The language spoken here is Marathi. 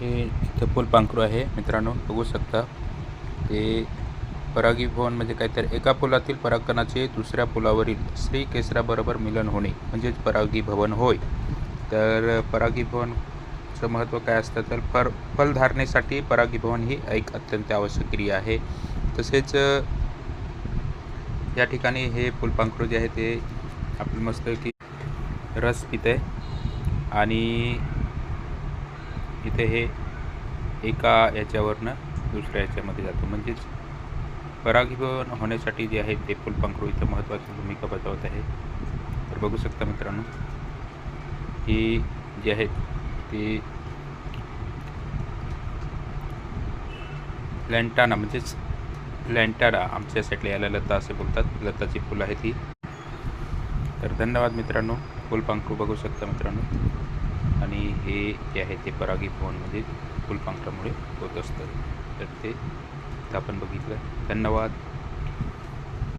हे इथं फुलपांखरू आहे मित्रांनो. बघू शकता. ते परागीभवन म्हणजे काहीतरी एका पुलातील परागकणाचे दुसऱ्या पुलावरील स्त्री केसराबरोबर मिलन होणे म्हणजेच परागीभवन होय. तर परागीभवनचं महत्त्व काय असतं? तर फर फलधारणेसाठी परागीभवन ही एक अत्यंत आवश्यक क्रिया आहे. तसेच या ठिकाणी हे फुलपांखरू जे आहे ते आपलं मस्त की रस पित आहे. आणि इथे हे एका याच्यावरनं दुसऱ्या याच्यामध्ये जातो. म्हणजेच परागीभवन होण्यासाठी जे आहे ते फुलपांखरू इथं महत्त्वाची भूमिका बजावत आहे. तर बघू शकता मित्रांनो ही जी आहेत ती लँटाना म्हणजेच लँटाडा आमच्या साईडला याला लता असे बोलतात. लताची फुलं आहेत ही. तर धन्यवाद मित्रांनो फुलपांखरू बघू शकता मित्रांनो. हे जे आहे ते परागीभवनमध्ये फुलपांखरामुळे होत असतं. तर ते आपण बघितलं. धन्यवाद.